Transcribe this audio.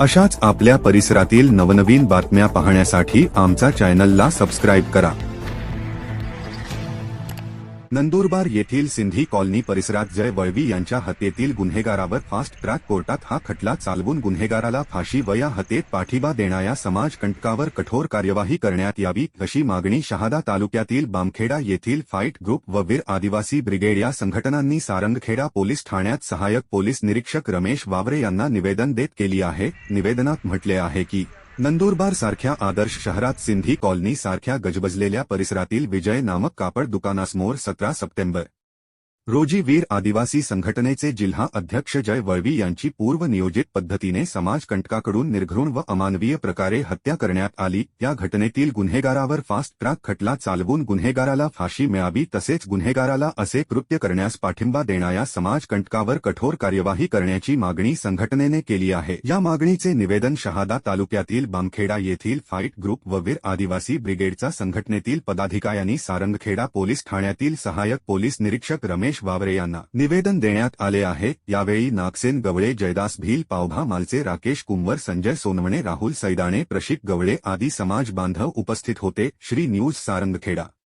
अशाच आपल्या परिसरातील नवनवीन बातम्या पाहण्यासाठी आमचा चॅनलला सबस्क्राईब करा. नंदुरबार येथील सिंधी कॉलनी परिसरात जय वळवी यांच्या हत्येतील गुन्हेगारावर फास्ट ट्रॅक कोर्टात हा खटला चालवून गुन्हेगाराला फाशी व या हत्येत पाठिंबा देणाऱ्या समाजकंटकावर कठोर कार्यवाही करण्यात यावी अशी मागणी शहादा तालुक्यातील बामखेडा येथील फाईट ग्रुप व वीर आदिवासी ब्रिगेड या संघटनांनी सारंगखेडा पोलीस ठाण्यात सहाय्यक पोलीस निरीक्षक रमेश वावरे यांना निवेदन देत केली आहे. निवेदनात म्हटले आहे की नंदुरबार सारख्या आदर्श शहरात सिंधी कॉलनी सारख्या गजबजलेल्या परिसरातील विजय नामक कापड दुकानासमोर सतरा सप्टेंबर रोजी वीर आदिवासी संघटनेचे जिल्हा अध्यक्ष जय वळवी यांची पूर्वनियोजित पद्धतीने समाजकंटकाकडून निर्घृण व अमानवीय प्रकारे हत्या करण्यात आली. या घटनेतील गुन्हेगारावर फास्ट ट्रॅक खटला चालवून गुन्हेगाराला फाशी मिळावी तसेच गुन्हेगाराला असे कृत्य करण्यास पाठिंबा देणाऱ्या समाजकंटकावर कठोर कार्यवाही करण्याची मागणी संघटनेने केली आहे. या मागणीचे निवेदन शहादा तालुक्यातील बामखेडा येथील फाईट ग्रुप व वीर आदिवासी ब्रिगेडचा संघटनेतील पदाधिकाऱ्यांनी सारंगखेडा पोलीस ठाण्यातील सहाय्यक पोलीस निरीक्षक रमेश वावरे यांना निवेदन देण्यात आले आहे. यावेळी नागसेन, गवळे, जयदास, भील, पावभा मालचे राकेश, कुंवर, संजय सोनवणे, राहुल सैदाणे, प्रशिक गवळे आदी समाज बांधव उपस्थित होते. श्री न्यूज़ सारंगखेडा.